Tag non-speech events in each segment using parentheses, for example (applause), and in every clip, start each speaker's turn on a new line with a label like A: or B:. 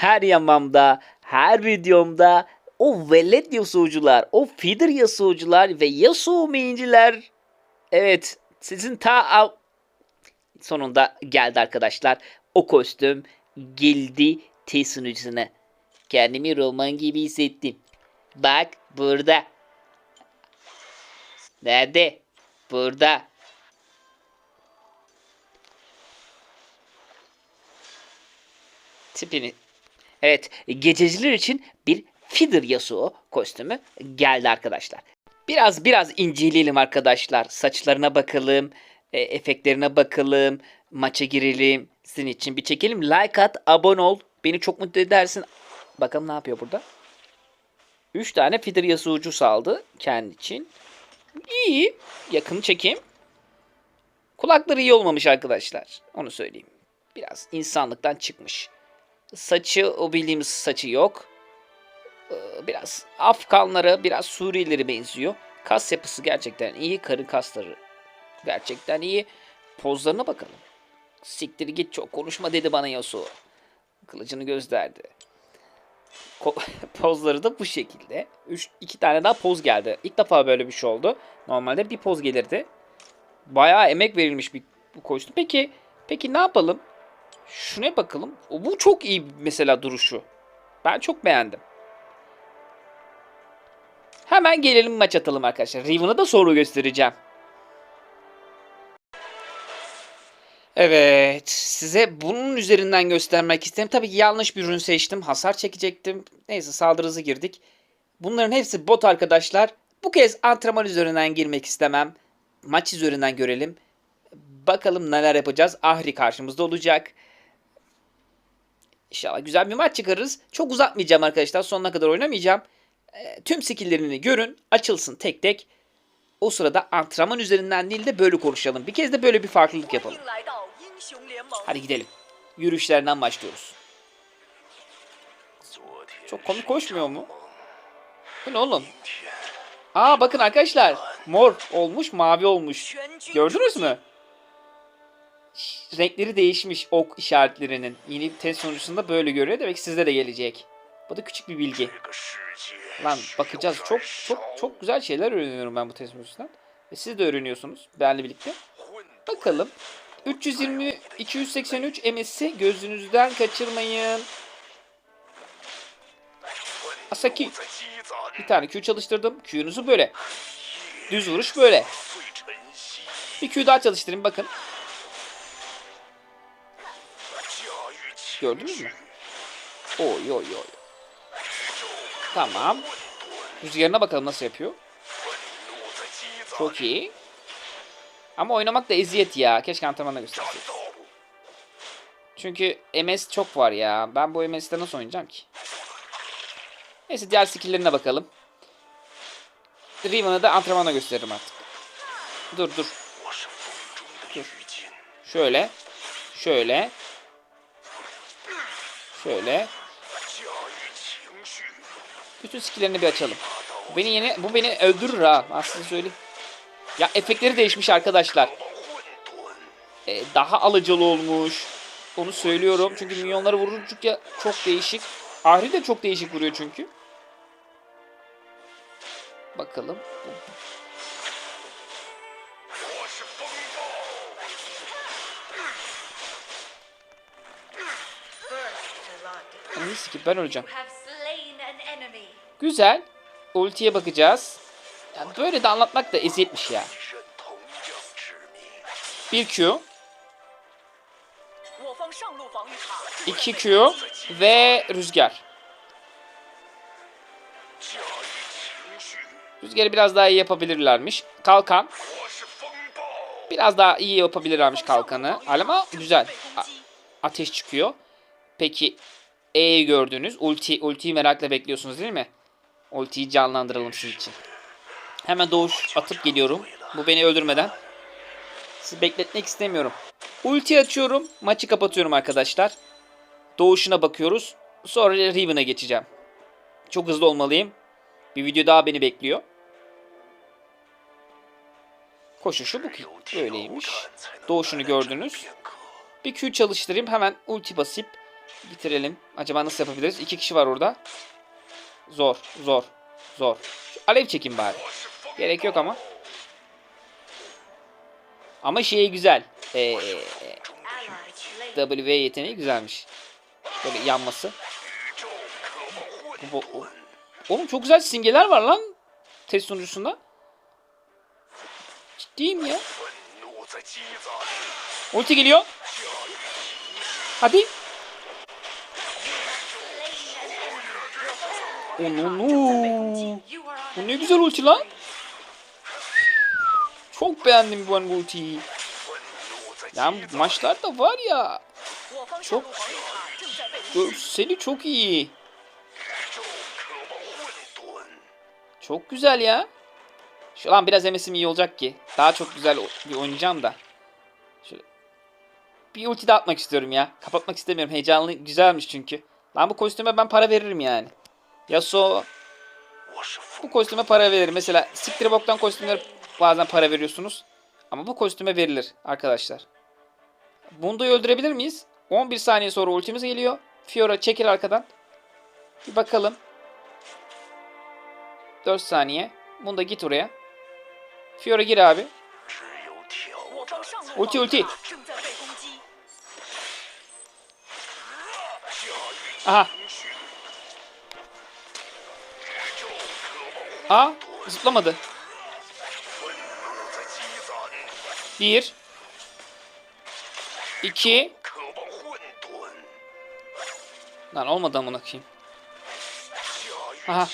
A: her yamamda, her videomda o velet Yasuo'cular, o feeder Yasuo'cular ve Yasuo main'ciler evet sizin ta sonunda geldi arkadaşlar. O kostüm geldi T sunucusuna. Kendimi roman gibi hissettim. Bak burada. Nerede? Burada. Tipini. Evet, gececiler için bir Feeder Yasuo kostümü geldi arkadaşlar. Biraz biraz inceleyelim arkadaşlar. Saçlarına bakalım, e, efektlerine bakalım, maça girelim. Sizin için bir çekelim. Like at, abone ol. Beni çok mutlu edersin. Bakalım ne yapıyor burada. 3 tane Feeder Yasuo'cu saldı kendi için. İyi. Yakını çekeyim. Kulakları iyi olmamış arkadaşlar. Onu söyleyeyim. Biraz insanlıktan çıkmış. Saçı o bildiğimiz saçı yok. Ee, Biraz Afganlara, biraz Suriyelilere benziyor. Kas yapısı gerçekten iyi. Karın kasları gerçekten iyi. Pozlarına bakalım. Siktir git çok konuşma dedi bana Yasuo. Kılıcını gösterdi. Ko- (laughs) pozları da bu şekilde. Üç, iki tane daha poz geldi. İlk defa böyle bir şey oldu. Normalde bir poz gelirdi. Bayağı emek verilmiş bir bu kostüm. Peki, peki ne yapalım? Şuna bakalım. Bu çok iyi mesela duruşu. Ben çok beğendim. Hemen gelelim maç atalım arkadaşlar. Riven'ı da sonra göstereceğim. Evet, size bunun üzerinden göstermek istedim. Tabii ki yanlış bir ürün seçtim. Hasar çekecektim. Neyse saldırı hızı girdik. Bunların hepsi bot arkadaşlar. Bu kez antrenman üzerinden girmek istemem. Maç üzerinden görelim. Bakalım neler yapacağız. Ahri karşımızda olacak. İnşallah güzel bir maç çıkarırız. Çok uzatmayacağım arkadaşlar. Sonuna kadar oynamayacağım. E, tüm skill'lerini görün. Açılsın tek tek. O sırada antrenman üzerinden değil de böyle konuşalım. Bir kez de böyle bir farklılık yapalım. Hadi gidelim. Yürüyüşlerden başlıyoruz. Çok komik koşmuyor mu? Bu ne oğlum? Aa bakın arkadaşlar. Mor olmuş, mavi olmuş. Gördünüz mü? Renkleri değişmiş ok işaretlerinin. Yeni test sonucunda böyle görüyor. Demek sizde de gelecek. Bu da küçük bir bilgi. Lan bakacağız. Çok çok çok güzel şeyler öğreniyorum ben bu test sonucundan. Ve siz de öğreniyorsunuz benimle birlikte. Bakalım. 320 283 MS'i gözünüzden kaçırmayın. Asaki. Bir tane Q çalıştırdım. Q'nuzu böyle. Düz vuruş böyle. Bir Q daha çalıştırayım bakın. Gördünüz mü? Oy oy oy. Tamam. Rüzgarına bakalım nasıl yapıyor. Çok iyi. Ama oynamak da eziyet ya. Keşke antrenmanda gösterseydim. Çünkü MS çok var ya. Ben bu MS'de nasıl oynayacağım ki? Neyse diğer skill'lerine bakalım. Riven'ı da antrenmana gösteririm artık. Dur dur. Dur. Şöyle. Şöyle. Şöyle. Bütün skill'lerini bir açalım. Bu beni yeni bu beni öldürür ha. Aslında söyleyeyim. Ya efektleri değişmiş arkadaşlar. Ee, daha alıcılı olmuş. Onu söylüyorum. Çünkü milyonları vurunca çok değişik. Ahri de çok değişik vuruyor çünkü. Bakalım. Ananı ki ben öleceğim. Güzel. Ultiye bakacağız. Yani böyle de anlatmak da eziyetmiş ya. Bir Q. 2 Q ve rüzgar. Rüzgarı biraz daha iyi yapabilirlermiş. Kalkan. Biraz daha iyi yapabilirlermiş kalkanı. Ama güzel. A ateş çıkıyor. Peki E'yi gördünüz. Ulti, ultiyi merakla bekliyorsunuz değil mi? Ultiyi canlandıralım sizin için. Hemen doğuş atıp geliyorum. Bu beni öldürmeden. Sizi bekletmek istemiyorum. Ulti açıyorum. Maçı kapatıyorum arkadaşlar. Doğuşuna bakıyoruz. Sonra Riven'a geçeceğim. Çok hızlı olmalıyım. Bir video daha beni bekliyor. Koşuşu bu böyleymiş. Doğuşunu gördünüz. Bir Q çalıştırayım hemen ulti basıp Bitirelim. Acaba nasıl yapabiliriz? İki kişi var orada. Zor, zor, zor. Şu alev çekin bari. Gerek yok ama. Ama şey güzel. Ee. W yeteneği güzelmiş. Böyle yanması. Oğlum çok güzel simgeler var lan. Test sunucusunda. Ciddiyim ya. Ulti geliyor. Hadi.
B: Onun.
A: Bu ne güzel ulti lan. Çok beğendim ben bu ultiyi. Yani bu maçlar da var ya. Çok seni çok iyi. Çok güzel ya. Şu an biraz emesim iyi olacak ki. Daha çok güzel bir oynayacağım da. Şöyle. Bir ulti de atmak istiyorum ya. Kapatmak istemiyorum. Heyecanlı güzelmiş çünkü. Lan bu kostüme ben para veririm yani. Yasuo bu kostüme para verilir. Mesela siktir boktan kostümlere bazen para veriyorsunuz. Ama bu kostüme verilir arkadaşlar. Bundo'yu öldürebilir miyiz? 11 saniye sonra ultimiz geliyor. Fiora çekil arkadan. Bir bakalım. 4 saniye. Bunda git oraya. Fiora gir abi. Ulti ulti. Aha. Aa zıplamadı. Bir. İki. Lan olmadı amına koyayım. Aha.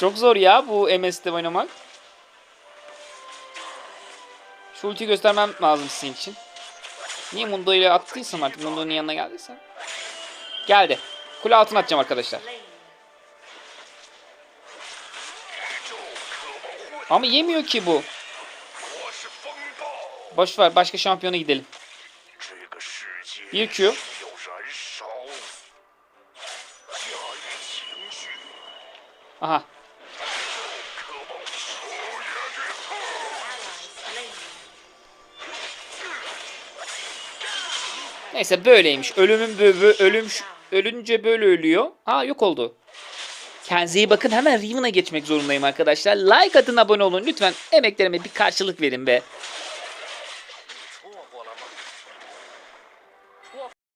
A: Çok zor ya bu MS'de oynamak. Şu ultiyi göstermem lazım sizin için. Niye Mundo ile attıysam artık Mundo'nun yanına geldiyse. Geldi. Kule altına atacağım arkadaşlar. Ama yemiyor ki bu. Boş ver başka şampiyona gidelim. Bir Q. Aha. Neyse böyleymiş. Ölümün bö bö- ölüm ölünce böyle ölüyor. Ha yok oldu. Kendinize bakın. Hemen Riven'a geçmek zorundayım arkadaşlar. Like atın, abone olun. Lütfen emeklerime bir karşılık verin be.